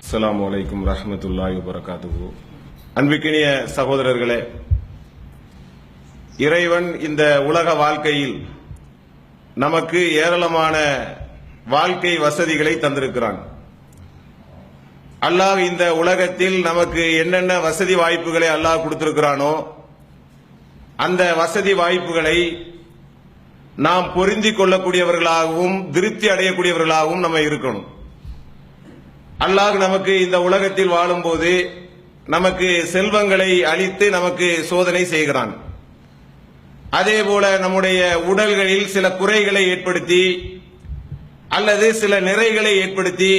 அஸ்லாம் வலைக்கும் ரஹ்மத்துல்லாஹி வபரகாத்துஹு. அன்பிக்கினிய சகோதரர்களே இறைவன் இந்த உலக வாழ்க்கையில் நமக்கு ஏராளமான வாழ்க்கை வசதிகளை தந்திருக்கிறான். அல்லாஹ் இந்த உலகத்தில் நமக்கு என்னென்ன வசதி வாய்ப்புகளை அல்லாஹ் கொடுத்திருக்கிறானோ அந்த வசதி வாய்ப்புகளை நாம் பொருந்திக் கொள்ளக்கூடியவர்களாகவும் திருப்தி அடையக்கூடியவர்களாகவும் நம்ம இருக்கணும். அல்லாஹ் நமக்கு இந்த உலகத்தில் வாழும்போது நமக்கு செல்வங்களை அளித்து நமக்கு சோதனை செய்கிறான். அதே போல நம்முடைய உடல்களில் சில குறைகளை ஏற்படுத்தி அல்லது சில நிறைகளை ஏற்படுத்தி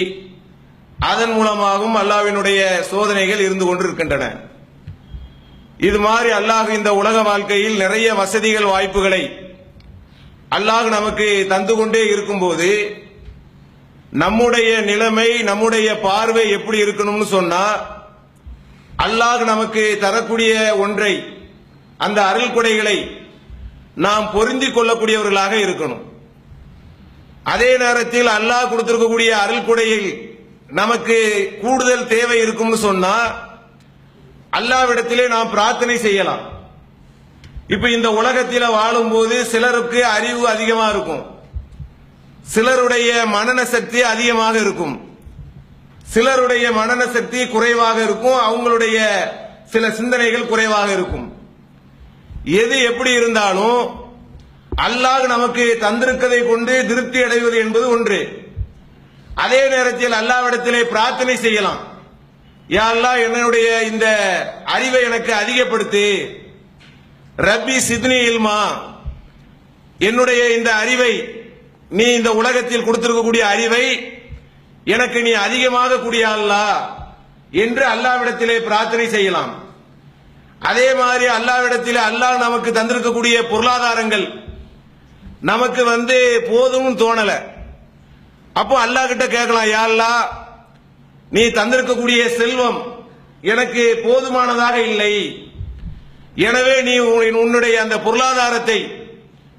அதன் மூலமாகவும் அல்லாஹ்வினுடைய சோதனைகள் இருந்து கொண்டிருக்கின்றன. இது மாதிரி அல்லாஹ் இந்த உலக வாழ்க்கையில் நிறைய வசதிகள் வாய்ப்புகளை அல்லாஹ் நமக்கு தந்து கொண்டே இருக்கும்போது நம்முடைய நிலைமை நம்முடைய பார்வை எப்படி இருக்கணும்னு சொன்னா அல்லாஹ் நமக்கு தரக்கூடிய ஒன்றை அந்த அருள் கொடைகளை நாம் பொருந்திக் கொள்ளக்கூடியவர்களாக இருக்கணும். அதே நேரத்தில் அல்லாஹ் கொடுத்திருக்கக்கூடிய அருள் கொடையில் நமக்கு கூடுதல் தேவை இருக்கும்னு சொன்னா அல்லாவிடத்திலே நாம் பிரார்த்தனை செய்யலாம். இப்ப இந்த உலகத்தில வாழும்போது சிலருக்கு அறிவு அதிகமா இருக்கும். சிலருடைய மனன சக்தி அதிகமாக இருக்கும். சிலருடைய மனன சக்தி குறைவாக இருக்கும். அவங்களுடைய சில சிந்தனைகள் குறைவாக இருக்கும். எது எப்படி இருந்தாலும் அல்லாஹ் நமக்கு தந்திருக்கதை கொண்டு திருப்தி அடைவது என்பது ஒன்று. அதே நேரத்தில் அல்லாவிடத்திலே பிரார்த்தனை செய்யலாம். யா அல்லா என்னுடைய இந்த அறிவை எனக்கு அதிகப்படுத்தி ரப்பி சித்னி இல்மா என்னுடைய இந்த அறிவை நீ இந்த உலகத்தில் கொடுத்திருக்கக்கூடிய அறிவை எனக்கு நீ அதிகமாக கூடிய என்று அல்லாவிடத்திலே பிரார்த்தனை செய்யலாம். அதே மாதிரி அல்லாவிடத்திலே அல்லாஹ் நமக்கு தந்திருக்கக்கூடிய பொருளாதாரங்கள் நமக்கு வந்து போதும் தோணல. அப்போ அல்லாஹ் கிட்ட கேட்கலாம் யாழ்லா நீ தந்திருக்கக்கூடிய செல்வம் எனக்கு போதுமானதாக இல்லை. எனவே நீ உன்னுடைய அந்த பொருளாதாரத்தை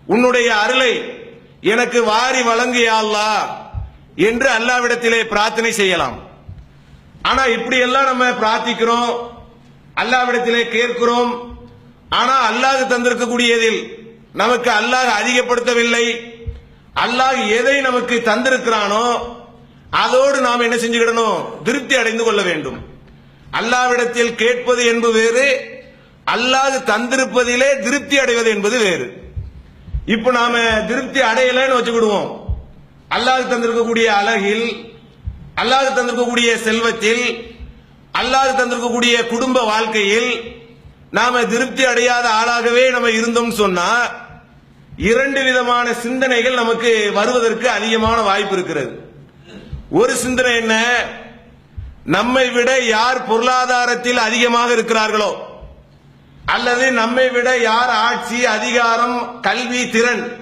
உன்னுடைய அருளை எனக்கு வாரி வழங்கியா என்று அல்லாவிடத்திலே பிரார்த்தனை செய்யலாம். ஆனா இப்படி எல்லாம் நம்ம பிரார்த்திக்கிறோம் அல்லாவிடத்திலே கேட்கிறோம் ஆனா அல்லாது தந்திருக்கக்கூடியதில் நமக்கு அல்லாஹ் அதிகப்படுத்தவில்லை. அல்லாஹ் எதை நமக்கு தந்திருக்கிறானோ அதோடு நாம் என்ன செஞ்சுக்கிடணும்? திருப்தி அடைந்து கொள்ள வேண்டும். அல்லாவிடத்தில் கேட்பது என்பது வேறு அல்லாது தந்திருப்பதிலே திருப்தி அடைவது என்பது வேறு. இப்ப நாம திருப்தி அடையலைன்னு வச்சுக்கிடுவோம். அல்லாது தந்திருக்கக்கூடிய அழகில் அல்லாது தந்திருக்கக்கூடிய செல்வத்தில் அல்லாது தந்திருக்கக்கூடிய குடும்ப வாழ்க்கையில் நாம திருப்தி அடையாத ஆளாகவே நம்ம இருந்தோம் சொன்னா இரண்டு விதமான சிந்தனைகள் நமக்கு வருவதற்கு அதிகமான வாய்ப்பு இருக்கிறது. ஒரு சிந்தனை என்ன? நம்மை விட யார் பொருளாதாரத்தில் அதிகமாக இருக்கிறார்களோ அல்லது நம்மை விட யார் ஆட்சி அதிகாரம் கல்வி திறன்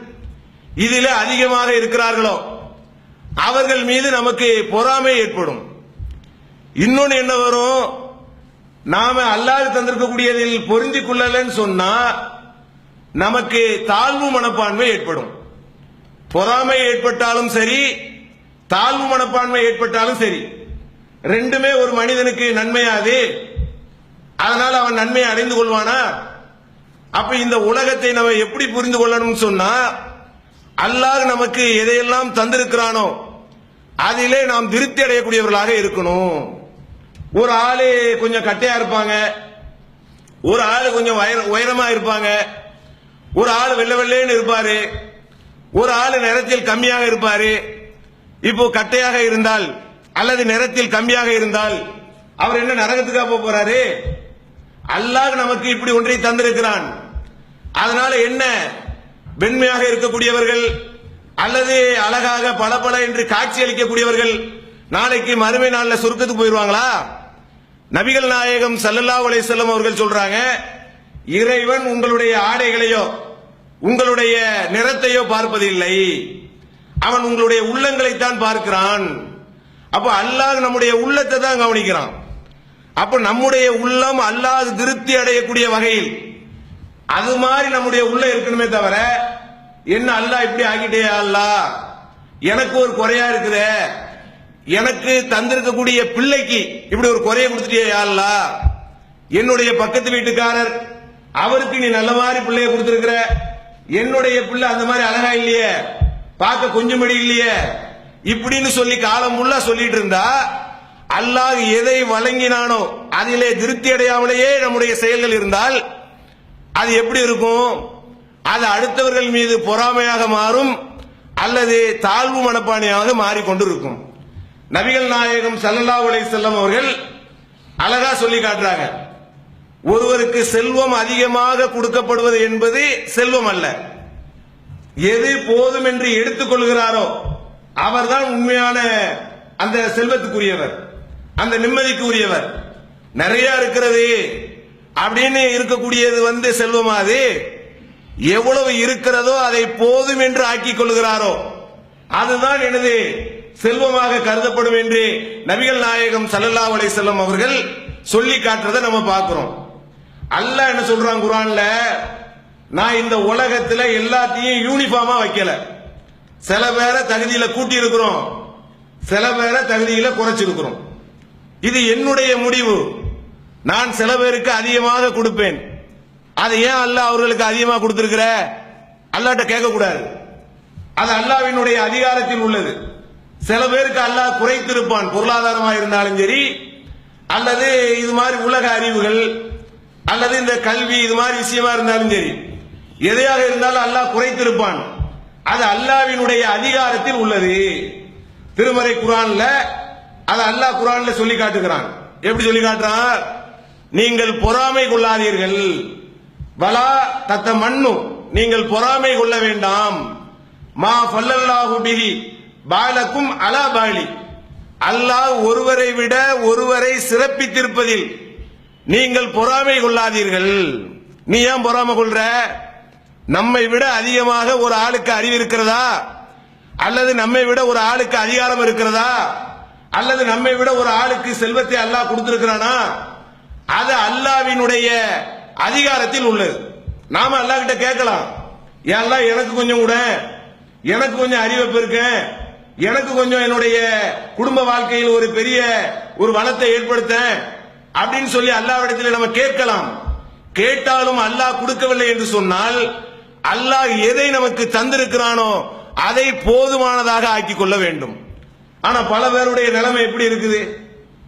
இதில் அதிகமாக இருக்கிறார்களோ அவர்கள் மீது நமக்கு பொறாமை ஏற்படும். இன்னொன்னு என்ன வரும்? நாம அல்லாது தந்திருக்கக்கூடியதில் பொருந்திக் கொள்ளலன்னு சொன்னா நமக்கு தாழ்வு மனப்பான்மை ஏற்படும். பொறாமை ஏற்பட்டாலும் சரி தாழ்வு மனப்பான்மை ஏற்பட்டாலும் சரி. ரெண்டுமே ஒரு மனிதனுக்கு நன்மையாது. அதனால் அவன் நன்மையை அடைந்து கொள்வானா? அப்ப இந்த உலகத்தை நம்ம எப்படி புரிந்து கொள்ளணும்னு சொன்னா அல்லாஹ் நமக்கு எதையெல்லாம் தந்திருக்கிறானோ அதிலே நாம் திருப்தி அடையக்கூடியவர்களாக இருக்கணும். ஒரு ஆளு கொஞ்சம் கட்டையா இருப்பாங்க. ஒரு ஆளு கொஞ்சம் உயரமா இருப்பாங்க. ஒரு ஆள் வெள்ளை வெள்ளைன்னு இருப்பாரு. ஒரு ஆள் நிறத்தில் கம்மியாக இருப்பாரு. இப்போ கட்டையாக இருந்தால் அல்லது நிறத்தில் கம்மியாக இருந்தால் அவர் என்ன நரகத்துக்காக போக போறாரு? அல்லாஹ் நமக்கு இப்படி ஒன்றை தந்திருக்கிறான். அதனால என்ன? வெண்மையாக இருக்கக்கூடியவர்கள் அல்லது அழகாக பளபள என்று காட்சி அளிக்கக்கூடியவர்கள் நாளைக்கு மறுமை நாள்ல சுருக்கத்துக்கு போயிருவாங்களா? நபிகள் நாயகம் சல்லல்லா அலைஹி வஸல்லம் அவர்கள் சொல்றாங்க இறைவன் உங்களுடைய ஆடைகளையோ உங்களுடைய நிறத்தையோ பார்ப்பதில்லை. அவன் உங்களுடைய உள்ளங்களைத்தான் பார்க்கிறான். அப்ப அல்லாஹ் நம்முடைய உள்ளத்தை தான் கவனிக்கிறான். அப்ப நம்முடைய உள்ளம் அல்லாது திருப்தி அடையக்கூடிய வகையில் அது மாதிரி நம்முடைய உள்ள இருக்கணுமே தவிர என்ன அல்லாஹ் இப்படி ஆகிட்டே அல்லா? எனக்கு ஒரு குறையா இருக்குது. எனக்கு தந்திருக்கக்கூடிய பிள்ளைக்கு இப்படி ஒரு குறைய கொடுத்துட்டே அல்லா? என்னுடைய பக்கத்து வீட்டுக்காரர் அவருக்கு நீ நல்ல மாதிரி பிள்ளைய கொடுத்திருக்கிற. என்னுடைய பிள்ளை அந்த மாதிரி அழகா இல்லையே. பார்க்க கொஞ்சம் மடி இல்லையே. இப்படின்னு சொல்லி காலம் முள்ளா சொல்லிட்டு இருந்தா அல்லாஹ் எதை வழங்கினானோ அதிலே திருப்தி அடையாமலேயே நம்முடைய செயல்கள் இருந்தால் அது எப்படி இருக்கும்? அது அடுத்தவர்கள் மீது பொறாமையாக மாறும் அல்லது தாழ்வு மனப்பானையாக மாறிக்கொண்டிருக்கும். நபிகள் நாயகம் ஸல்லல்லாஹு உலை செல்லம் அவர்கள் அழகா சொல்லி காட்டுறாங்க. ஒருவருக்கு செல்வம் அதிகமாக கொடுக்கப்படுவது என்பது செல்வம் அல்ல. எது போதும் என்று எடுத்துக்கொள்கிறாரோ அவர்தான் உண்மையான அந்த செல்வத்துக்குரியவர். அந்த நிம்மதிக்கு உரியவர். நிறைய இருக்கிறது. அப்படின்னு இருக்கக்கூடியது வந்து செல்வமா அது. எவ்வளவு இருக்கிறதோ அதை போதும் என்று ஆக்கிக் கொள்கிறாரோ. அதுதான் எனது செல்வமாக கருதப்படும் என்று நபிகள் நாயகம் சல்லல்லா அலை செல்லம் அவர்கள் சொல்லி காட்டுறதை நம்ம பார்க்கிறோம். அல்ல என்ன சொல்றான் குரான்ல நான் இந்த உலகத்துல எல்லாத்தையும் யூனிஃபார்மா வைக்கல. சில பேரை தகுதியில கூட்டி இருக்கிறோம் சில பேரை தகுதியில குறைச்சிருக்கிறோம். இது என்னுடைய முடிவு. நான் சில பேருக்கு அதிகமாக கொடுப்பேன். அதை ஏன் அல்லாஹ் அவர்களுக்கு அதிகமாக கொடுத்திருக்கிற? அல்லாட்ட கேட்கக்கூடாது. அது அல்லாவினுடைய அதிகாரத்தில் உள்ளது. சில பேருக்கு அல்லாஹ் குறைத்திருப்பான். பொருளாதாரமாக இருந்தாலும் சரி அல்லது இது மாதிரி உலக அறிவுகள் அல்லது இந்த கல்வி இது மாதிரி விஷயமா இருந்தாலும் சரி எதையாக இருந்தாலும் அல்லாஹ் குறைத்திருப்பான். அது அல்லாவினுடைய அதிகாரத்தில் உள்ளது. திருமறை குரான்ல அது அல்லாஹ் குரான்ல சொல்லி காட்டுகிறான். எப்படி சொல்லி காட்டுறான்? நீங்கள் பொறாமை கொள்ளாதீர்கள். வலா தத்த மண்ணு நீங்கள் பொறாமை கொள்ள வேண்டாம். மா ஃபல்லல்லாஹு பிஹி பாலக்கும் அலா பாலி. அல்லாஹ் ஒருவரை விட ஒருவரை சிறப்பித்திருப்பதில் நீங்கள் பொறாமை கொள்ளாதீர்கள். நீ ஏன் பொறாமை கொள்ற? நம்மை விட அதிகமாக ஒரு ஆளுக்கு அறிவு இருக்கிறதா? அல்லது நம்மை விட ஒரு ஆளுக்கு அதிகாரம் இருக்கிறதா? அல்லது நம்மை விட ஒரு ஆளுக்கு செல்வத்தை அல்லாஹ் கொடுத்திருக்கிறானா? அது அல்லாவினுடைய அதிகாரத்தில் உள்ளது. நாம அல்லாஹ் கிட்ட கேட்கலாம். ஏன் அல்லாஹ் எனக்கு கொஞ்சம் கூட எனக்கு கொஞ்சம் அறிவை பெருக்கேன் எனக்கு கொஞ்சம் என்னுடைய குடும்ப வாழ்க்கையில் ஒரு பெரிய ஒரு வளத்தை ஏற்படுத்த. அப்படின்னு சொல்லி அல்லாவிடத்தில் நம்ம கேட்கலாம். கேட்டாலும் அல்லாஹ் கொடுக்கவில்லை என்று சொன்னால் அல்லாஹ் எதை நமக்கு தந்திருக்கிறானோ அதை போதுமானதாக ஆக்கிக் கொள்ள வேண்டும். ஆனா பல பேருடைய நிலைமை எப்படி இருக்குது?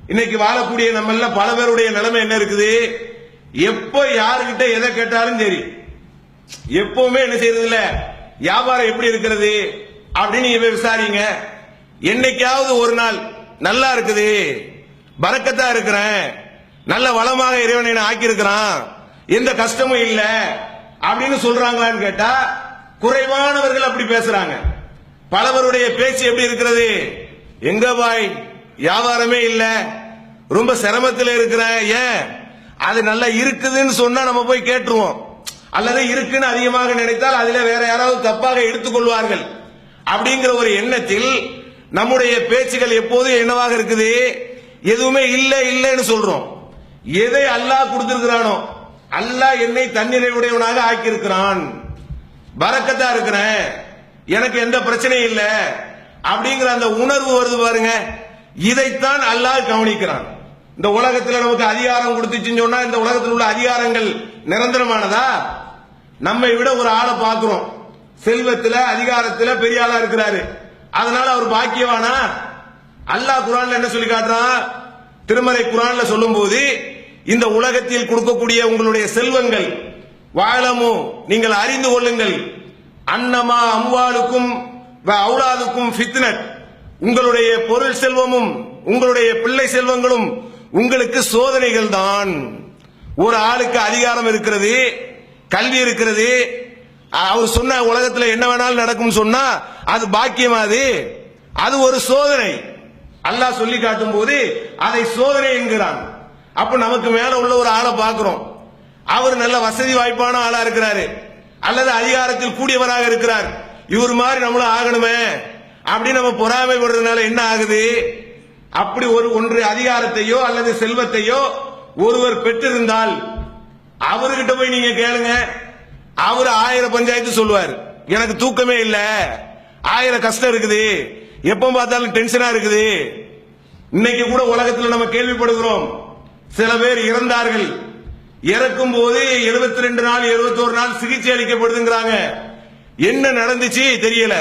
இன்னைக்கு வாழக்கூடிய நம்மள பல பேருடைய நிலைமை என்ன இருக்குது? எப்ப யாருகிட்ட எதை கேட்டாலும் சரி. எப்பவுமே என்ன செய்யறது இல்ல வியாபாரம் எப்படி இருக்கிறது? அப்படின்னு நீங்க போய் விசாரிங்க. என்னைக்காவது ஒரு நாள் நல்லா இருக்குது. பறக்கத்தா இருக்கிறேன். நல்ல வளமாக இறைவனை ஆக்கி இருக்கிறான் எந்த கஷ்டமும் இல்ல. அப்படின்னு சொல்றாங்களான்னு கேட்டா குறைவானவர்கள் அப்படி பேசுறாங்க. பலவருடைய பேச்சு எப்படி இருக்கிறது? எங்க பாய்? வியாபாரமே இல்ல. ரொம்ப சிரமத்தில் இருக்கிறேன் ஏன்? அது நல்லா இருக்குதுன்னு சொன்னா நம்ம போய் கேட்டுருவோம். அல்லது இருக்குன்னு அதிகமாக நினைத்தால் அதுல வேற யாராவது தப்பாக எடுத்துக்கொள்வார்கள். அப்படிங்கிற ஒரு எண்ணத்தில் நம்முடைய பேச்சுகள் எப்போதும் என்னவாக இருக்குது? எதுவுமே இல்லை இல்லைன்னு சொல்றோம். எதை அல்லாஹ் கொடுத்திருக்கிறானோ அல்லாஹ் என்னை தன்னிறைவுடையவனாக ஆக்கியிருக்கிறான். பறக்கத்தா இருக்கிறேன். எனக்கு எந்த பிரச்சனையும் இல்லை. அப்படிங்கிற அந்த உணர்வு வருது பாருங்க. இதைத்தான் அல்லாஹ் கவனிக்கிறான். இந்த உலகத்துல நமக்கு அதிகாரம் கொடுத்துச்சுன்னு சொன்னா இந்த உலகத்தில் உள்ள அதிகாரங்கள் நிரந்தரமானதா? நம்மை விட ஒரு ஆளை பார்க்கிறோம். செல்வத்துல அதிகாரத்துல பெரிய ஆளா இருக்கிறாரு. அதனால அவர் பாக்கியவானா? அல்லாஹ் குரான்ல என்ன சொல்லி காட்டுறான்? திருமலை குரான்ல சொல்லும்போது இந்த உலகத்தில் கொடுக்கக்கூடிய உங்களுடைய செல்வங்கள் வாழமோ நீங்கள் அறிந்து கொள்ளுங்கள். அன்னமா அம்பாளுக்கும் அவுலாதுக்கும் ஃபித்னட் உங்களுடைய பொருள் செல்வமும் உங்களுடைய பிள்ளை செல்வங்களும் உங்களுக்கு சோதனைகள் தான் ஒரு ஆளுக்கு அதிகாரம் இருக்கிறது கல்வி இருக்கிறது அவர் சொன்ன உலகத்துல என்ன வேணாலும் நடக்கும் சொன்னா அது பாக்கியமா அது? அது ஒரு சோதனை. அல்லாஹ் சொல்லி காட்டும் போது அதை சோதனை என்கிறான். அப்ப நமக்கு மேல உள்ள ஒரு ஆளை பார்க்கிறோம். அவர் நல்ல வசதி வாய்ப்பான ஆளா இருக்கிறாரு. அல்லது அதிகாரத்தில் கூடியவராக இருக்கிறார். இவர் மாதிரி நம்மளும் ஆகணுமே. அப்படி நம்ம பொறாமைப்படுறதுனால என்ன ஆகுது? அப்படி ஒரு ஒன்று அதிகாரத்தையோ அல்லது செல்வத்தையோ ஒருவர் பெற்றிருந்தால் அவர்கிட்ட போய் நீங்க கேளுங்க. அவர் ஆயிரம் பஞ்சாயத்து சொல்லுவார். எனக்கு தூக்கமே இல்ல. ஆயிரம் கஷ்டம் இருக்குது. எப்ப பார்த்தாலும் டென்ஷனா இருக்குது. இன்னைக்கு கூட உலகத்தில் நம்ம கேள்விப்படுகிறோம். சில பேர் இறந்தார்கள். இறக்கும் போது 72 ரெண்டு நாள் 71 நாள் சிகிச்சை அளிக்கப்படுதுங்கிறாங்க. என்ன நடந்துச்சு தெரியல.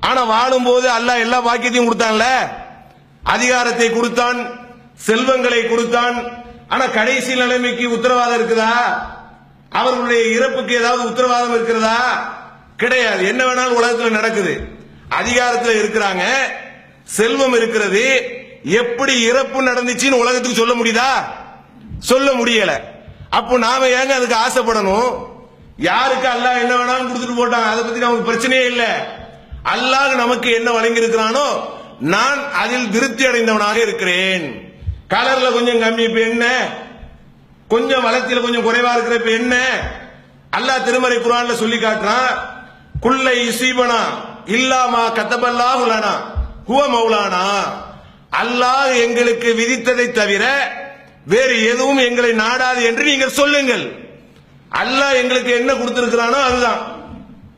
ஆனா வாழும்போது அல்லாஹ் எல்லா பாக்கியத்தையும் கொடுத்தான்ல. அதிகாரத்தை கொடுத்தான் செல்வங்களை கொடுத்தான். ஆனா கடைசி நிலைமைக்கு உத்தரவாதம் இருக்குதா? அவர்களுடைய இறப்புக்கு ஏதாவது உத்தரவாதம் இருக்கிறதா? கிடையாது. என்ன வேணாலும் உலகத்தில் நடக்குது. அதிகாரத்தில் இருக்கிறாங்க. செல்வம் இருக்கிறது. எப்படி இறப்பு நடந்துச்சுன்னு உலகத்துக்கு சொல்ல முடியுதா? சொல்ல முடியல. அப்போ நாம ஏங்க அதுக்கு ஆசைப்படணும்? யாருக்கு அல்லாஹ் என்ன வேணாலும் கொடுத்துட்டு போட்டான்? அதை பத்தி நமக்கு பிரச்சனையே இல்லை. அல்லாஹ் நமக்கு என்ன வழங்கி இருக்கிறானோ நான் அதில் திருப்தி அடைந்தவனாக இருக்கிறேன். கலர்ல கொஞ்சம் கம்மி இப்ப என்ன? கொஞ்சம் வளர்ச்சியில கொஞ்சம் குறைவா இருக்கிற இப்ப என்ன? அல்லாஹ் திருமறை குரான்ல சொல்லி காட்டுறான் குல்லை இசீபனா இல்லாமா கத்தபல்லா உலானா ஹுவ மௌலானா. அல்லாஹ் எங்களுக்கு விதித்ததை தவிர வேறு எதுவும் எங்களை நாடாது என்று நீங்கள் சொல்லுங்கள். அல்லாஹ் எங்களுக்கு என்ன கொடுத்திருக்கிறானோ அதுதான்.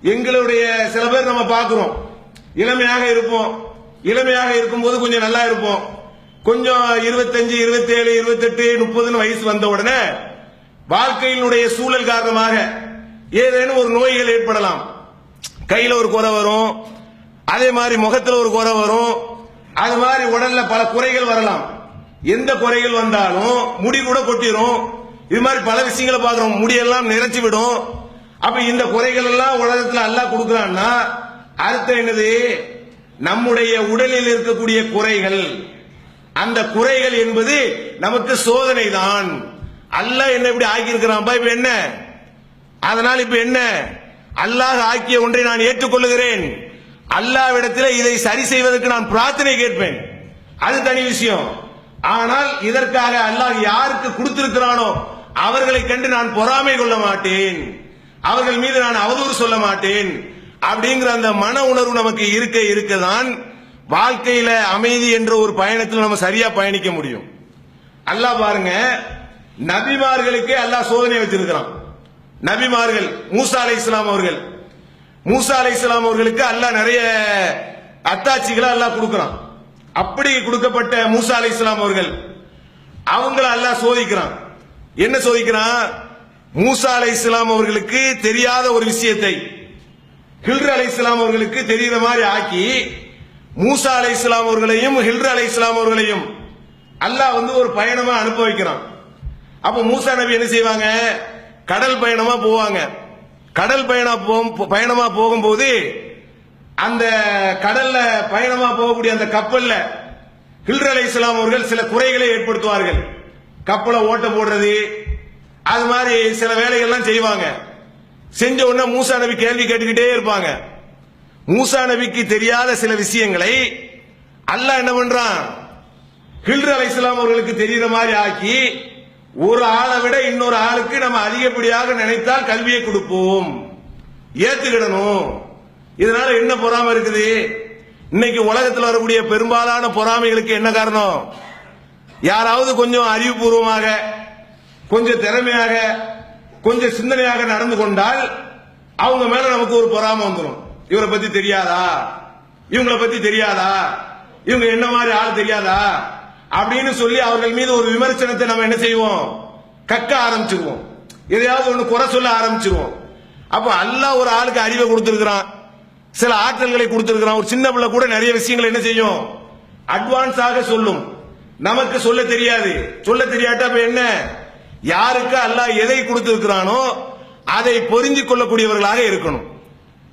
எங்களுடைய சில பேர் நம்ம பார்க்கிறோம். இளமையாக இருப்போம். இளமையாக இருக்கும்போது கொஞ்சம் நல்லா இருப்போம். கொஞ்சம் இருபத்தஞ்சு இருபத்தேழு இருபத்தெட்டு முப்பதுன்னு வயசு வந்த உடனே வாழ்க்கையினுடைய சூழல் காரணமாக ஏதேனும் ஒரு நோய்கள் ஏற்படலாம். கையில ஒரு குறை வரும். அதே மாதிரி முகத்துல ஒரு குறை வரும். அது மாதிரி உடல்ல பல குறைகள் வரலாம். எந்த குறைகள் வந்தாலும் முடி கூட கொட்டிடும் இது மாதிரி பல விஷயங்களை பார்க்கிறோம். முடியெல்லாம் நிறைச்சி விடும். அப்ப இந்த குறைகள் எல்லாம் உலகத்துல அல்லாஹ் கொடுக்கறான்னா அர்த்தம் என்னது? நம்முடைய உடலில் இருக்கக்கூடிய குறைகள். அந்த குறைகள் என்பது நமக்கு சோதனை தான் அல்லாஹ் என்ன இப்படி ஆக்கி இருக்கிறான் இப்ப என்ன? அதனால் இப்ப என்ன? அல்லாஹ் ஆக்கிய ஒன்றை நான் ஏற்றுக்கொள்ளுகிறேன். அல்லாவிடத்தில் இதை சரி செய்வதற்கு நான் பிரார்த்தனை கேட்பேன். அது தனி விஷயம். ஆனால் இதற்காக அல்லாஹ் யாருக்கு கொடுத்திருக்கிறானோ அவர்களை கண்டு நான் பொறாமை கொள்ள மாட்டேன். அவர்கள் மீது நான் அவதூறு சொல்ல மாட்டேன். அப்படிங்கிற அந்த மன உணர்வு நமக்கு இருக்க இருக்கதான் வாழ்க்கையில அமைதி என்ற ஒரு பயணத்தில் நம்ம சரியா பயணிக்க முடியும். அல்லாஹ் பாருங்க நபிமார்களுக்கே அல்லாஹ் சோதனை வச்சிருக்கிறான். நபிமார்கள் மூசா அலை இஸ்லாம் அவர்கள். மூசா அலை இஸ்லாம் அவர்களுக்கு அல்லாஹ் நிறைய அத்தாட்சிகளை அல்லாஹ் கொடுக்கிறான். அப்படி கொடுக்கப்பட்ட மூசா அலை இஸ்லாம் அவர்கள் அவங்கள அல்லாஹ் சோதிக்கிறான். என்ன சோதிக்கிறான் மூசா அலை இஸ்லாம் அவர்களுக்கு தெரியாத ஒரு விஷயத்தை. ஹில்ரு அலை இஸ்லாம் அவர்களுக்கு தெரிகிற மாதிரி ஆக்கி மூசா அலை இஸ்லாம் அவர்களையும் ஹில்ரு அலை இஸ்லாம் அவர்களையும் அல்லாஹ் வந்து ஒரு பயணமா அனுப்ப வைக்கிறான். அப்ப மூசா நபி என்ன செய்வாங்க? கடல் பயணமா போவாங்க. கடல் பயணம் போகும் பயணமா போகும்போது அந்த கடல்ல பயணமா போகக்கூடிய அந்த கப்பல்ல ஹில்ரு அலை இஸ்லாம் அவர்கள் சில குறைகளை ஏற்படுத்துவார்கள். கப்பலை ஓட்ட போடுறது. அது மாதிரி சில வேலைகள்லாம் செய்வாங்க. செஞ்ச உடனே மூசா நபி கேள்வி கேட்டுக்கிட்டே இருப்பாங்க. மூசா நபிக்கு தெரியாத சில விஷயங்களை அல்லாஹ் என்ன பண்றான்? ஹில்ரு அலை இஸ்லாம் அவர்களுக்கு தெரிகிற மாதிரி ஆக்கி ஒரு ஆளை விட இன்னொரு ஆளுக்கு நம்ம அதிகப்படியாக நினைத்தால் கல்வியை கொடுப்போம். ஏத்துக்கிடணும். இதனால என்ன பொறாமை இருக்குது? இன்னைக்கு உலகத்தில் வரக்கூடிய பெரும்பாலான பொறாமைகளுக்கு என்ன காரணம்? யாராவது கொஞ்சம் அறிவுபூர்வமாக கொஞ்சம் திறமையாக கொஞ்சம் சிந்தனையாக நடந்து கொண்டால் அவங்க மேல நமக்கு ஒரு பொறாமை வந்துடும் இவரை பத்தி தெரியாதா? இவங்களை பத்தி தெரியாதா? இவங்க என்ன மாதிரி ஆள் தெரியாதா? அப்படின்னு சொல்லி அவர்கள் மீது ஒரு விமர்சனத்தை நம்ம என்ன செய்வோம்? கக்க ஆரம்பிச்சிருவோம். எதையாவது ஒண்ணு குறை சொல்ல ஆரம்பிச்சிருவோம். அப்ப அல்லாஹ் ஒரு ஆளுக்கு அறிவை கொடுத்திருக்கிறான். சில ஆற்றல்களை கொடுத்திருக்கிறான். ஒரு சின்ன பிள்ளை கூட நிறைய விஷயங்களை என்ன செய்யும்? அட்வான்ஸாக சொல்லும். நமக்கு சொல்ல தெரியாது. சொல்ல தெரியாட்டா அப்ப என்ன? யாருக்கு அல்லாஹ் எதை கொடுத்திருக்கிறானோ அதை பொருந்தி கொள்ளக்கூடியவர்களாக இருக்கணும்.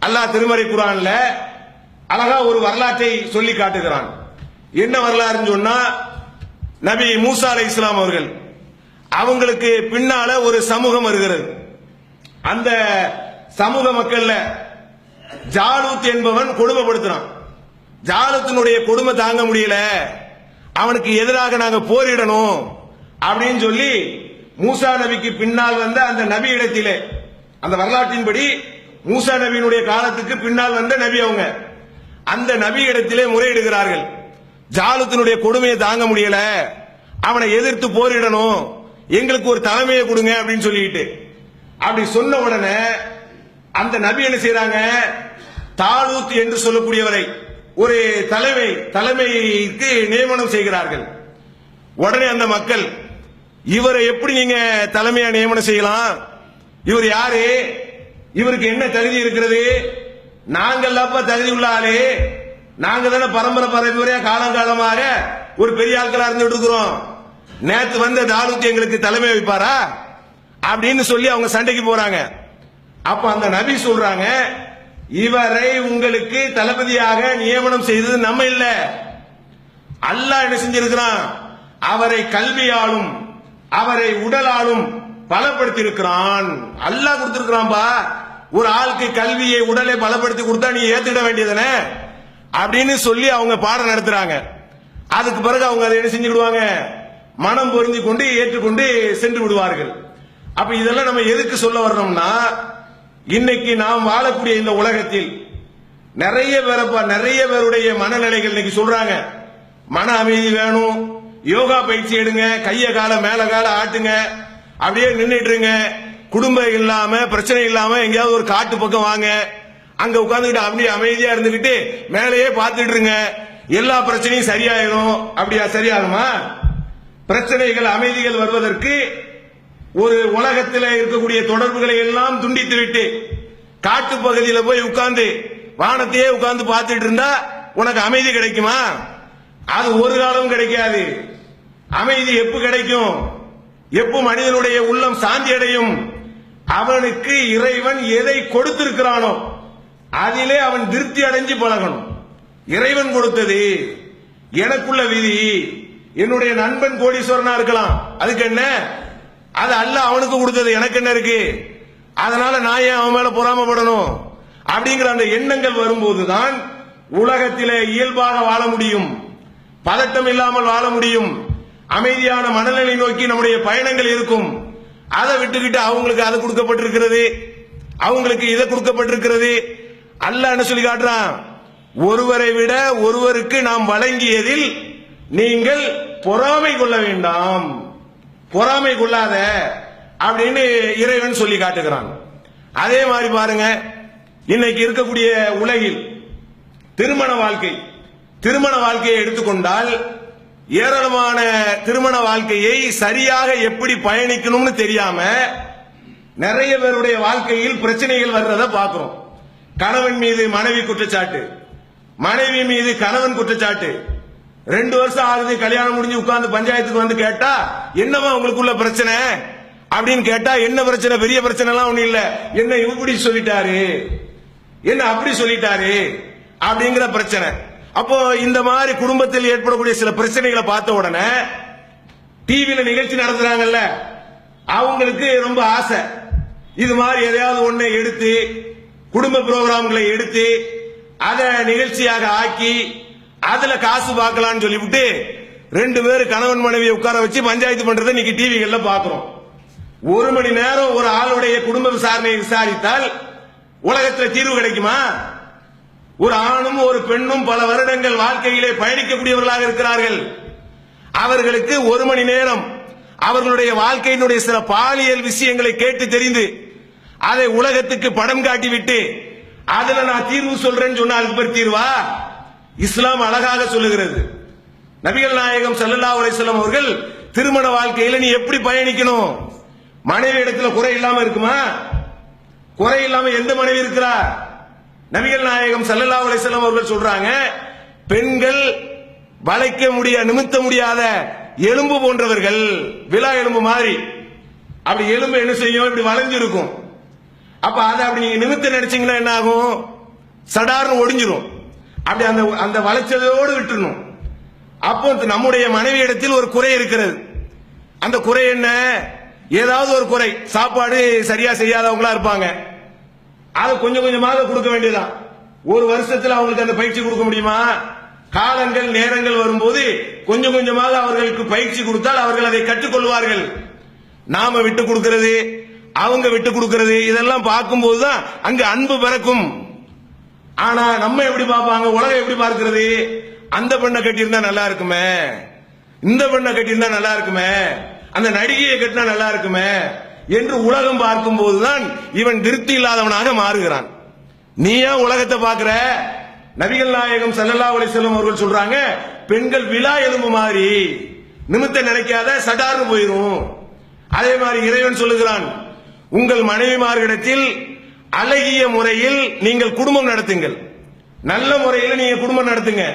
அல்லாஹ் திருமறை குரான்ல அழகா ஒரு வரலாற்றை சொல்லி காட்டுகிறான். என்ன வரலாறுன்னு சொன்னா நபி மூசா அலை இஸ்லாம் அவர்கள் அவங்களுக்கு பின்னால ஒரு சமூகம் வருகிறது. அந்த சமூக மக்கள்ல ஜாலூத் என்பவன் கொடுமைப்படுத்துறான். ஜாலத்தினுடைய கொடுமை தாங்க முடியல. அவனுக்கு எதிராக நாங்க போரிடணும் அப்படின்னு சொல்லி மூசா நபிக்கு பின்னால் வந்த அந்த நபி இடத்திலே அந்த வரலாற்றின்படி மூசா நபியினுடைய காலத்துக்கு பின்னால் வந்த நபி அவங்க. அந்த நபி இடத்திலே முறையிடுகிறார்கள். ஜாலத்தினுடைய கொடுமையை தாங்க முடியல. அவனை எதிர்த்து போரிடணும். எங்களுக்கு ஒரு தலைமையை கொடுங்க அப்படின்னு சொல்லிட்டு. அப்படி சொன்ன உடனே அந்த நபி என்ன செய்யறாங்க தாலூத் என்று சொல்லக்கூடியவரை ஒரு தலைமை தலைமைக்கு நியமனம் செய்கிறார்கள். உடனே அந்த மக்கள் இவரை எப்படி நீங்க தலைமையா நியமனம் செய்யலாம்? இவர் யாரு? இவருக்கு என்ன தகுதி இருக்கிறது? நாங்கள் தகுதி உள்ள ஆளே. நாங்க தானே பரம்பரை பரம்பரையா காலங்காலமாக ஒரு பெரிய ஆட்களா இருந்துட்டு இருக்கிறோம். நேத்து வந்த தாலூத் எங்களுக்கு தலைமை வைப்பாரா அப்படின்னு சொல்லி அவங்க சண்டைக்கு போறாங்க. அப்ப அந்த நபி சொல்றாங்க இவரை உங்களுக்கு தளபதியாக நியமனம் செய்தது நம்ம இல்ல. அல்லாஹ் என்ன செஞ்சிருக்கிறான்? அவரை கல்வியாலும் அவரை உடலாலும் பலப்படுத்தி இருக்கிறான் அல்லாஹ் கொடுத்திருக்கிறான்பா ஒரு ஆளுக்கு கல்வியை உடலை பலப்படுத்தி கொடுத்தா நீ ஏத்துக்கிட வேண்டியதுனே அப்படின்னு சொல்லி அவங்க பாடம் நடத்துறாங்க. அதுக்கு பிறகு அவங்க அதை என்ன செஞ்சுக்கிடுவாங்க? மனம் பொருந்தி கொண்டு ஏற்றுக்கொண்டு சென்று விடுவார்கள். அப்ப இதெல்லாம் நம்ம எதுக்கு சொல்ல வர்றோம்னா இன்னைக்கு நாம் வாழக்கூடிய இந்த உலகத்தில் நிறைய பேரப்பா நிறைய பேருடைய மனநிலைகள் இன்னைக்கு சொல்றாங்க. மன அமைதி வேணும். யோகா பயிற்சி எடுங்க. கைய கால மேல கால ஆட்டுங்க. அப்படியே நின்றுட்டுருங்க குடும்பம் இல்லாம பிரச்சனை இல்லாம எங்கேயாவது ஒரு காட்டு பக்கம் வாங்க. அங்க உட்காந்துக்கிட்டு அப்படியே அமைதியா இருந்துகிட்டு மேலேயே பார்த்துட்டு இருங்க. எல்லா பிரச்சனையும் சரியாயிரும். அப்படியா சரியாகுமா? பிரச்சனைகள் அமைதிகள் வருவதற்கு ஒரு உலகத்தில் இருக்கக்கூடிய தொடர்புகளை எல்லாம் துண்டித்து விட்டு காட்டு பகுதியில் போய் உட்கார்ந்து வானத்தையே உட்கார்ந்து பார்த்துட்டு இருந்தா உனக்கு அமைதி கிடைக்குமா? அது ஒரு காலம் கிடைக்காது. அமைதி எப்ப கிடைக்கும்? எப்போ மனிதனுடைய உள்ளம் சாந்தி அடையும் அவனுக்கு இறைவன் எதை கொடுத்திருக்கிறானோ அதிலே அவன் திருப்தி அடைஞ்சு பழகணும். இறைவன் கொடுத்தது எனக்குள்ள விதி. என்னுடைய நண்பன் கோடீஸ்வரனா இருக்கலாம். அதுக்கு என்ன? அது அல்ல அவனுக்கு கொடுத்தது. எனக்கு என்ன இருக்கு? அதனால நான் ஏன் அவன் மேல பொறாமப்படணும்? அப்படிங்கிற அந்த எண்ணங்கள் வரும்போதுதான் உலகத்திலே இயல்பாக வாழ முடியும். பதட்டம் இல்லாமல் வாழ முடியும். அமைதியான மனநிலை நோக்கி நம்முடைய பயணங்கள் இருக்கும். அதை விட்டுக்கிட்டு அவங்களுக்கு அது கொடுக்கப்பட்டிருக்கிறது. அவங்களுக்கு இதை கொடுக்கப்பட்டிருக்கிறது. அல்ல என்ன சொல்லி காட்டுறான். ஒருவரை விட ஒருவருக்கு நாம் வழங்கியதில் நீங்கள் பொறாமை கொள்ள வேண்டாம். பொறாமை கொள்ளாத அப்படின்னு இறைவன் சொல்லி காட்டுகிறான். அதே மாதிரி பாருங்க இன்னைக்கு இருக்கக்கூடிய உலகில் திருமண வாழ்க்கை திருமண வாழ்க்கையை எடுத்துக்கொண்டால் ஏராளமான திருமண வாழ்க்கையை சரியாக எப்படி பயணிக்கணும்னு தெரியாம நிறைய பேருடைய வாழ்க்கையில் பிரச்சனைகள் வர்றத பார்க்கிறோம். கணவன் மீது மனைவி குற்றச்சாட்டு மனைவி மீது கணவன் குற்றச்சாட்டு ரெண்டு வருஷம் ஆகுது கல்யாணம் முடிஞ்சு உட்கார்ந்து பஞ்சாயத்துக்கு வந்து கேட்டா என்னவா உங்களுக்குள்ள பிரச்சனை? அப்படின்னு கேட்டா என்ன பிரச்சனை? பெரிய பிரச்சனை எல்லாம் ஒண்ணும் இல்ல. என்ன இப்படி சொல்லிட்டாரு? என்ன அப்படி சொல்லிட்டாரு? அப்படிங்கிற பிரச்சனை. அப்போ இந்த மாதிரி குடும்பத்தில் ஏற்படக்கூடிய சில பிரச்சனைகளை பார்த்த உடனே டிவியில நிகழ்ச்சி நடத்துறாங்கல்ல அவங்களுக்கு ரொம்ப ஆசை. இது மாதிரி எதையாவது ஒண்ணை எடுத்து குடும்ப புரோகிராம்களை எடுத்து அதை நிகழ்ச்சியாக ஆக்கி அதுல காசு பார்க்கலாம்னு சொல்லிவிட்டு ரெண்டு பேரும் கணவன் மனைவியை உட்கார வச்சு பஞ்சாயத்து பண்றதை இன்னைக்கு டிவிகள்ல பாக்குறோம். ஒரு மணி நேரம் ஒரு ஆளுடைய குடும்ப விசாரணையை விசாரித்தால் உலகத்துல தீர்வு கிடைக்குமா? ஒரு ஆணும் ஒரு பெண்ணும் பல வருடங்கள் வாழ்க்கையிலே பயணிக்கக்கூடியவர்களாக இருக்கிறார்கள். அவர்களுக்கு ஒரு மணி நேரம் அவர்களுடைய வாழ்க்கையினுடைய சில பாலியல் விஷயங்களை கேட்டு தெரிந்து அதை உலகத்துக்கு படம் காட்டிவிட்டு அதுல நான் தீர்வு சொல்றேன்னு சொன்னா அதுக்கு பேர் தீர்வா? இஸ்லாம் அழகாக சொல்லுகிறது. நபிகள் நாயகம் சல்லல்லா அலிஸ்லாம் அவர்கள் திருமண வாழ்க்கையில நீ எப்படி பயணிக்கணும்? மனைவி இடத்துல குறை இல்லாம இருக்குமா? குறை இல்லாம எந்த மனைவி இருக்கிறா? நபிகள் நாயகம் சல்லல்லா அலிஸ்லாம் அவர்கள் சொல்றாங்க பெண்கள் வளைக்க முடிய நிமித்த முடியாத எலும்பு போன்றவர்கள் விலா எலும்பு மாதிரி. அப்படி எலும்பு என்ன செய்யும்? இப்படி வளைஞ்சு இருக்கும். அப்ப அதை அப்படி நீங்க நிமித்த நினைச்சீங்கன்னா என்ன ஆகும்? சடார்னு ஒடிஞ்சிரும். அப்படி அந்த அந்த வளைச்சதோடு விட்டுருணும் அப்போ நம்முடைய மனைவி இடத்தில் ஒரு குறை இருக்கிறது. அந்த குறை என்ன? ஏதாவது ஒரு குறை. சாப்பாடு சரியா செய்யாதவங்களா இருப்பாங்க. அதை கொஞ்சம் கொஞ்சமாக கொடுக்க வேண்டியதான் ஒரு வருஷத்துல அவங்களுக்கு அந்த பயிற்சி கொடுக்க முடியுமா? காலங்கள் நேரங்கள் வரும்போது கொஞ்சம் கொஞ்சமாக அவர்களுக்கு பயிற்சி கொடுத்தால் அவர்கள் அதை கற்றுக்கொள்வார்கள். நாம விட்டு கொடுக்கிறது அவங்க விட்டு கொடுக்கிறது இதெல்லாம் பார்க்கும்போது தான் அங்கு அன்பு பிறக்கும். ஆனா நம்ம எப்படி பார்ப்பாங்க? உலகம் எப்படி பார்க்கிறது? அந்த பெண்ணை கட்டியிருந்தா நல்லா இருக்குமே? இந்த பெண்ணை கட்டியிருந்தா நல்லா இருக்குமே? அந்த நடிகையை கட்டினா நல்லா இருக்குமே? என்று உலகம் பார்க்கும் போதுதான் இவன் திருப்தி இல்லாதவனாக மாறுகிறான். நீ ஏன் உலகத்தை பார்க்கிற? நபிகள் நாயகம் சல்லல்லா அலைஹி வஸல்லம் அவர்கள் சொல்றாங்க பெண்கள் விழா எலும்பு மாதிரி நிமித்த நினைக்காத சடார்னு போயிரும். அதே மாதிரி இறைவன் சொல்லுகிறான் உங்கள் மனைவிமார்களிடத்தில் அழகிய முறையில் நீங்கள் குடும்பம் நடத்துங்கள். நல்ல முறையில் நீங்க குடும்பம் நடத்துங்க.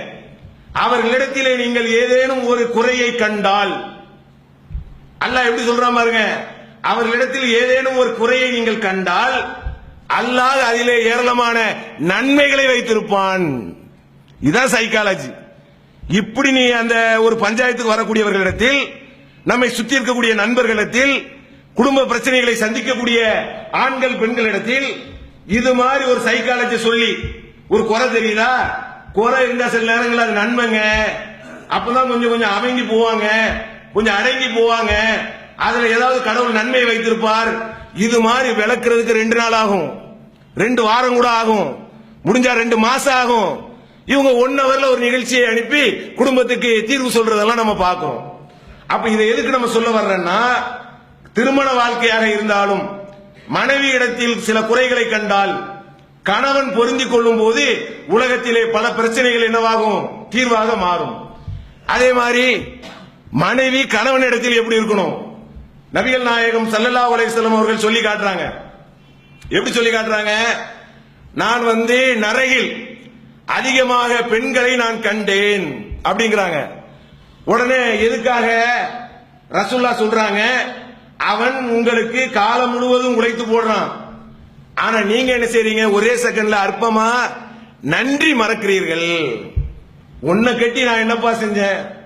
அவர்களிடத்திலே நீங்கள் ஏதேனும் ஒரு குறையை கண்டால் அல்லாஹ் எப்படி சொல்றான் பாருங்க? அவர்களிடத்தில் ஏதேனும் ஒரு குறையை நீங்கள் கண்டால் அல்லாஹ் அதிலே ஏராளமான நன்மைகளை வைத்திருப்பான். இதான் சைக்காலஜி இப்படி நீ அந்த ஒரு பஞ்சாயத்துக்கு வரக்கூடியவர்களிடத்தில் நம்மை சுற்றி இருக்கக்கூடிய நண்பர்களிடத்தில் குடும்ப பிரச்சனைகளை சந்திக்கக்கூடிய ஆண்கள் பெண்களிடத்தில் இது மாதிரி ஒரு சைக்காலஜி சொல்லி ஒரு குறை தெரியுதா? குறை இருந்தா சில நேரங்கள் அது நன்மைங்க. அப்பதான் கொஞ்சம் கொஞ்சம் அமைங்கி போவாங்க. கொஞ்சம் அடங்கி போவாங்க. அதுல ஏதாவது கடவுள் நன்மை வைத்திருப்பார். இது மாதிரி விளக்குறதுக்கு ரெண்டு நாள் ஆகும். ரெண்டு வாரம் கூட ஆகும். முடிஞ்சா ரெண்டு மாசம் ஆகும். இவங்க ஒன் ஹவர்ல ஒரு நிகழ்ச்சியை அனுப்பி குடும்பத்துக்கு தீர்வு சொல்றதெல்லாம் நம்ம பார்க்கிறோம். அப்ப இதை எதுக்கு நம்ம சொல்ல வர்றேன்னா திருமண வாழ்க்கையாக இருந்தாலும் மனைவி இடத்தில் சில குறைகளை கண்டால் கணவன் பொருந்திக் கொள்ளும் போது உலகத்திலே பல பிரச்சனைகள் என்னவாகும்? தீர்வாக மாறும். அதே மாதிரி மனைவி கணவன் இடத்தில் எப்படி இருக்கணும்? நபிகள் நாயகம் சல்லல்லா உலகம் அவர்கள் சொல்லி காட்டுறாங்க. எப்படி சொல்லி காட்டுறாங்க? நான் வந்து நரகில் அதிகமாக பெண்களை நான் கண்டேன் அப்படிங்கிறாங்க. உடனே எதுக்காக ரசுல்லா சொல்றாங்க? அவன் உங்களுக்கு காலம் முழுவதும் உழைத்து போடுறான். ஆனா நீங்க என்ன செய்றீங்க? ஒரே செகண்ட்ல அற்பமா நன்றி மறக்கிறீர்கள். உன்னை கட்டி நான் என்னப்பா செஞ்சேன்?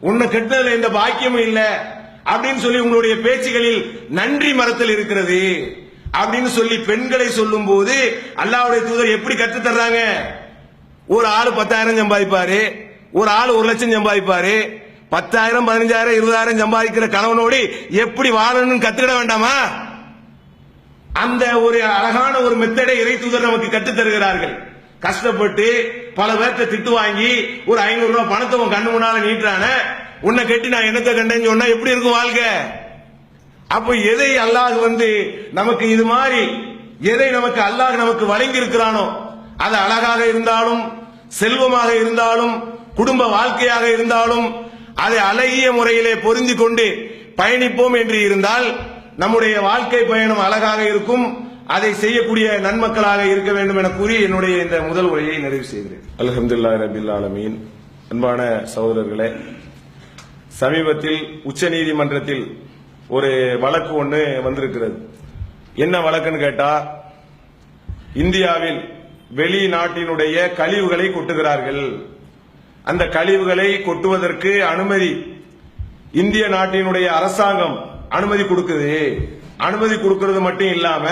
உன்னை கட்டினதுல எந்த பாக்கியமும் இல்ல. அப்படின்னு சொல்லி உங்களுடைய பேச்சுகளில் நன்றி மறத்தல் இருக்கிறது. அப்படின்னு சொல்லி பெண்களை சொல்லும் போது அல்லாவுடைய தூதர் எப்படி கத்து தர்றாங்க? ஒரு ஆள் பத்தாயிரம் சம்பாதிப்பாரு. ஒரு ஆள் ஒரு லட்சம் சம்பாதிப்பாரு. பத்தாயிரம் பதினஞ்சாயிரம் இருபதாயிரம் சம்பாதிக்கிற கணவனோடு எப்படி வாழணும்னு கத்துக்கிட வேண்டாமா? அந்த ஒரு அழகான ஒரு மெத்தடை இறை தூதர் நமக்கு கற்றுத் தருகிறார்கள் கஷ்டப்பட்டு பல பேர்த்த திட்டு வாங்கி ஒரு ஐநூறு ரூபாய் பணத்தை உன் கண்ணு முன்னால நீட்டுறான உன்னை கட்டி நான் என்னத்தை கண்டேன்னு சொன்னா எப்படி இருக்கும் வாழ்க்கை? அப்ப எதை அல்லாஹ் வந்து நமக்கு இது மாதிரி எதை நமக்கு அல்லாஹ் நமக்கு வழங்கி இருக்கிறானோ அது அழகாக இருந்தாலும் செல்வமாக இருந்தாலும் குடும்ப வாழ்க்கையாக இருந்தாலும் அதை அழகிய முறையிலே பொருந்தி கொண்டு பயணிப்போம் என்று இருந்தால் நம்முடைய வாழ்க்கை பயணம் அழகாக இருக்கும். அதை செய்யக்கூடிய நன்மக்களாக இருக்க வேண்டும் என கூறி என்னுடைய இந்த முதல் உரையை நிறைவு செய்கிறேன். அல்ஹம்துலில்லாஹி ரபில் ஆலமீன். அன்பான சகோதரர்களே சமீபத்தில் உச்ச நீதிமன்றத்தில் ஒரு வழக்கு ஒன்று வந்திருக்கிறது. என்ன வழக்குன்னு கேட்டா இந்தியாவில் வெளிநாட்டினுடைய கழிவுகளை கொட்டுகிறார்கள். அந்த கழிவுகளை கொட்டுவதற்கு அனுமதி இந்திய நாட்டினுடைய அரசாங்கம் அனுமதி கொடுக்குது. அனுமதி கொடுக்கிறது மட்டும் இல்லாம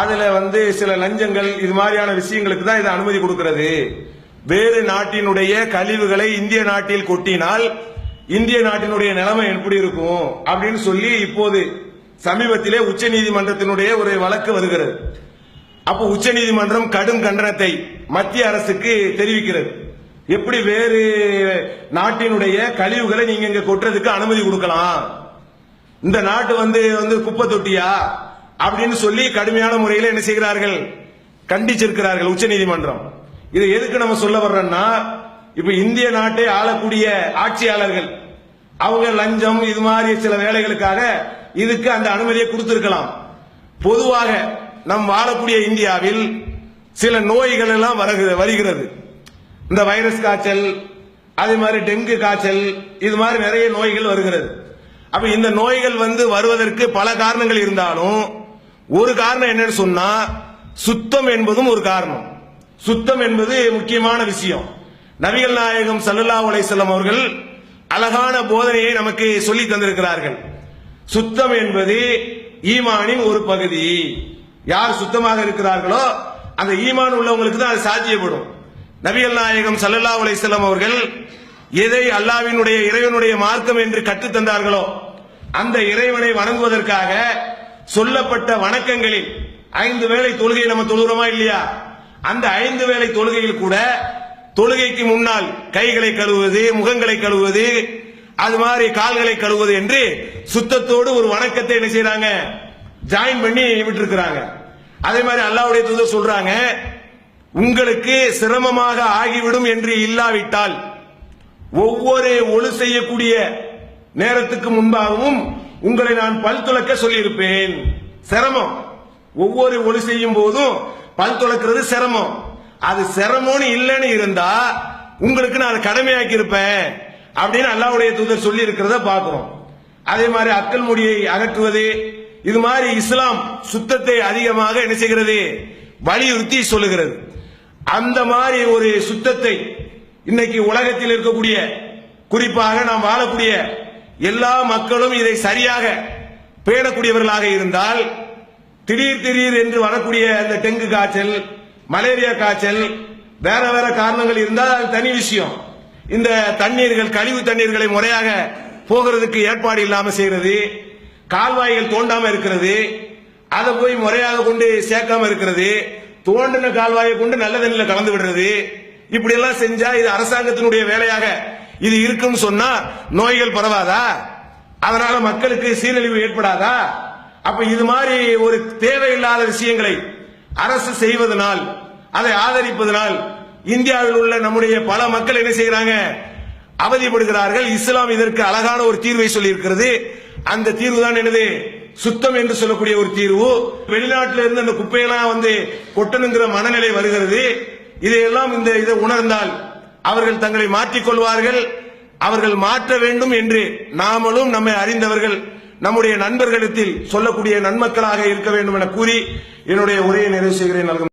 அதுல வந்து சில லஞ்சங்கள் இது மாதிரியான விஷயங்களுக்கு தான் இது அனுமதி கொடுக்கிறது. வேறு நாட்டினுடைய கழிவுகளை இந்திய நாட்டில் கொட்டினால் இந்திய நாட்டினுடைய நிலைமை எப்படி இருக்கும் அப்படின்னு சொல்லி இப்போது சமீபத்திலே உச்ச நீதிமன்றத்தினுடைய ஒரு வழக்கு வருகிறது. அப்போ உச்ச நீதிமன்றம் கடும் கண்டனத்தை மத்திய அரசுக்கு தெரிவிக்கிறது. எப்படி வேறு நாட்டினுடைய கழிவுகளை நீங்க இங்க கொட்டுறதுக்கு அனுமதி கொடுக்கலாம்? இந்த நாட்டு வந்து வந்து குப்பை தொட்டியா? அப்படின்னு சொல்லி கடுமையான முறையில் என்ன செய்கிறார்கள்? கண்டிச்சிருக்கிறார்கள் உச்ச நீதிமன்றம். இதை எதுக்கு நம்ம சொல்ல வர்றோம்னா இப்ப இந்திய நாட்டை ஆளக்கூடிய ஆட்சியாளர்கள் அவங்க லஞ்சம் இது மாதிரி சில வேலைகளுக்காக இதுக்கு அந்த அனுமதியை கொடுத்திருக்கலாம். பொதுவாக நம் வாழக்கூடிய இந்தியாவில் சில நோய்கள் எல்லாம் வருகிறது வருகிறது. இந்த வைரஸ் காய்ச்சல் அதே மாதிரி டெங்கு காய்ச்சல் இது மாதிரி நிறைய நோய்கள் வருகிறது. அப்ப இந்த நோய்கள் வந்து வருவதற்கு பல காரணங்கள் இருந்தாலும் ஒரு காரணம் என்னன்னு சொன்னா சுத்தம் என்பதும் ஒரு காரணம். சுத்தம் என்பது முக்கியமான விஷயம். நபிகள் நாயகம் சல்லுல்லா அலைஹி அவர்கள் அழகான போதனையை நமக்கு சொல்லி தந்திருக்கிறார்கள். சுத்தம் என்பது ஈமானின் ஒரு பகுதி. யார் சுத்தமாக இருக்கிறார்களோ அந்த ஈமான் உள்ளவங்களுக்கு தான் அது சாத்தியப்படும். நபிகள் நாயகம் சல்லல்லா அலைஹி அவர்கள் எதை அல்லாவினுடைய இறைவனுடைய மார்க்கம் என்று கற்றுத் தந்தார்களோ அந்த இறைவனை வணங்குவதற்காக சொல்லப்பட்ட வணக்கங்களில் ஐந்து வேளை தொழுகை நம்ம தொழுகிறோமா இல்லையா? அந்த ஐந்து வேளை தொழுகையில் கூட தொழுகைக்கு முன்னால் கைகளை கழுவுவது முகங்களை கழுவுவது அது மாதிரி கால்களை கழுவுவது என்று சுத்தத்தோடு ஒரு வணக்கத்தை என்ன செய்யறாங்க ஜாயின் பண்ணி விட்டுருக்கிறாங்க. அதே மாதிரி அல்லாவுடைய தூதர் சொல்றாங்க உங்களுக்கு சிரமமாக ஆகிவிடும் என்று இல்லாவிட்டால் ஒவ்வொரு ஒழு செய்யக்கூடிய நேரத்துக்கு முன்பாகவும் உங்களை நான் பல் துலக்க சொல்லியிருப்பேன். சிரமம். ஒவ்வொரு ஒளி செய்யும் போதும் பல் துலக்கிறது சிரமம். அது சிரமம்னு இல்லைன்னு இருந்தா உங்களுக்கு நான் அதை கடமையாக்கி இருப்பேன் அப்படின்னு அல்லாவுடைய தூதர் சொல்லி இருக்கிறத பார்க்கிறோம். அதே மாதிரி அக்கல் முடியை அகற்றுவது இது மாதிரி இஸ்லாம் சுத்தத்தை அதிகமாக என்ன செய்கிறது? வலியுறுத்தி சொல்லுகிறது. அந்த மாதிரி ஒரு சுத்தத்தை இன்னைக்கு உலகத்தில் இருக்கக்கூடிய குறிப்பாக நாம் வாழக்கூடிய எல்லா மக்களும் இதை சரியாக பேணக்கூடியவர்களாக இருந்தால் திடீர் திடீர் என்று வரக்கூடிய அந்த டெங்கு காய்ச்சல் மலேரியா காய்ச்சல் வேற வேற காரணங்கள் இருந்தால் அது தனி விஷயம். இந்த தண்ணீர்கள் கழிவு தண்ணீர்களை முறையாக போகிறதுக்கு ஏற்பாடு இல்லாமல் செய்கிறது கால்வாய்கள் தோண்டாமல் இருக்கிறது அதை போய் முறையாக கொண்டு சேர்க்காம இருக்கிறது தோண்டின கால்வாயை கொண்டு நல்ல தண்ணியில கலந்து விடுறது. இப்படி எல்லாம் செஞ்சா இது அரசாங்கத்தினுடைய வேலையாக இது இருக்குன்னு சொன்னா நோய்கள் பரவாதா? அதனால மக்களுக்கு சீரழிவு ஏற்படாதா? அப்ப இது மாதிரி ஒரு தேவையில்லாத விஷயங்களை அரசு செய்வதனால் அதை ஆதரிப்பதனால் இந்தியாவில் உள்ள நம்முடைய பல மக்கள் என்ன செய்யறாங்க? அவதிப்படுகிறார்கள். இஸ்லாம் இதற்கு அழகான ஒரு தீர்வை சொல்லி இருக்கிறது அந்த தீர்வு தான் என்னது? சுத்தம் என்று சொல்லக்கூடிய ஒரு தீர்வு. வெளிநாட்டில இருந்து அந்த குப்பையெல்லாம் வந்து கொட்டணுங்கிற மனநிலை வருகிறது. இதையெல்லாம் இந்த இதை உணர்ந்தால் அவர்கள் தங்களை மாற்றிக் கொள்வார்கள் அவர்கள் மாற்ற வேண்டும் என்று நாமளும் நம்மை அறிந்தவர்கள் நம்முடைய நண்பர்களிடத்தில் சொல்லக்கூடிய நன்மக்களாக இருக்க வேண்டும் என கூறி என்னுடைய உரையை நிறைவு செய்கிறேன்.